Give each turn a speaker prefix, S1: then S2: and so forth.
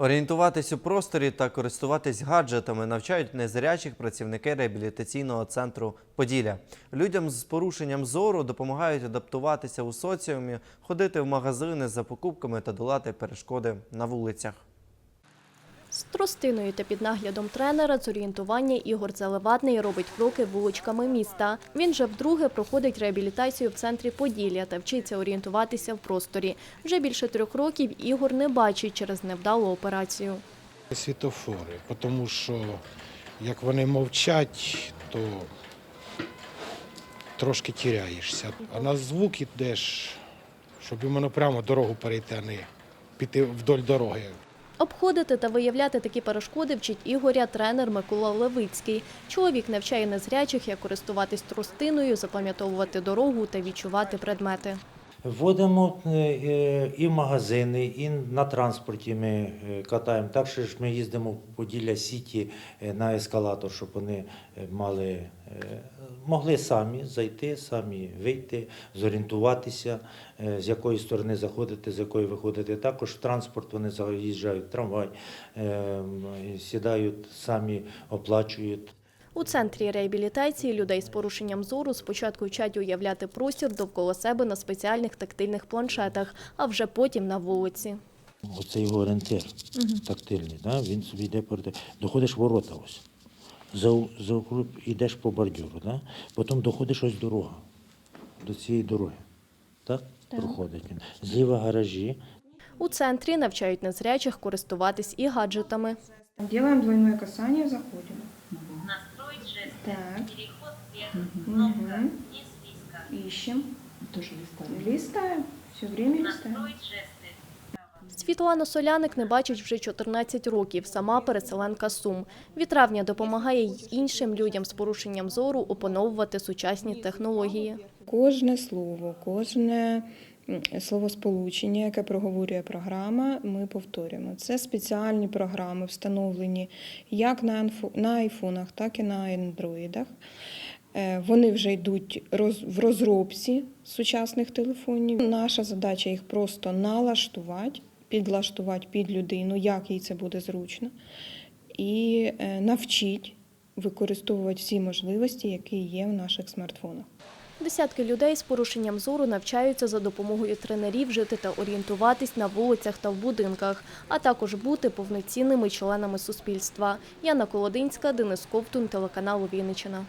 S1: Орієнтуватись у просторі та користуватись гаджетами навчають незрячих працівники реабілітаційного центру Поділля. Людям з порушенням зору допомагають адаптуватися у соціумі, ходити в магазини за покупками та долати перешкоди на вулицях.
S2: Тростиною та під наглядом тренера з орієнтування Ігор Заливатний робить кроки вуличками міста. Він же вдруге проходить реабілітацію в центрі Поділля та вчиться орієнтуватися в просторі. Вже більше трьох років Ігор не бачить через невдалу операцію.
S3: Світофори, тому що як вони мовчать, то трошки тіряєшся. А на звук ідеш, щоб іменно прямо дорогу перейти, а не піти вдоль дороги.
S2: Обходити та виявляти такі перешкоди вчить Ігоря тренер Микола Левицький. Чоловік навчає незрячих, як користуватись тростиною, запам'ятовувати дорогу та відчувати предмети.
S4: Вводимо е, е, і в магазини, і на транспорті ми е, катаємо. Так що ж ми їздимо в Поділля Сіті на ескалатор, щоб вони мали, могли самі зайти, самі вийти, зорієнтуватися, з якої сторони заходити, з якої виходити. Також в транспорт вони заїжджають, трамвай, е, сідають, самі оплачують.
S2: У центрі реабілітації людей з порушенням зору спочатку вчать уявляти простір довкола себе на спеціальних тактильних планшетах, а вже потім на вулиці.
S4: Оце його орієнтир тактильний, да? він собі йде перед. Доходиш в ворота ось. За, за йдеш по бордюру, да? потім доходиш ось дорога. До цієї дороги. Так? Проходить він. Зліва гаражі,
S2: У центрі навчають незрячих користуватись і гаджетами.
S5: Делаем двойное касание, заходим. Так.
S6: Переход вверх. Кнопка вниз.
S5: Ищем.
S7: Тоже листаем.
S5: Листаем. Все время листаем.
S2: Світлана Соляник не бачить вже 14 років, сама переселенка Сум. Від травня допомагає й іншим людям з порушенням зору опановувати сучасні технології.
S5: Кожне слово, кожне словосполучення, яке проговорює програма, ми повторюємо. Це спеціальні програми, встановлені як на айфонах, так і на андроїдах. Е, Вони вже йдуть в розробці сучасних телефонів. Наша задача їх просто налаштувати, підлаштувати під людину, як їй це буде зручно, і е, навчити використовувати всі можливості, які є в наших смартфонах.
S2: Десятки людей з порушенням зору навчаються за допомогою тренерів жити та орієнтуватись на вулицях та в будинках, а також бути повноцінними членами суспільства. Яна Колодинська, Денис Ковтун, телеканал Вінниччина.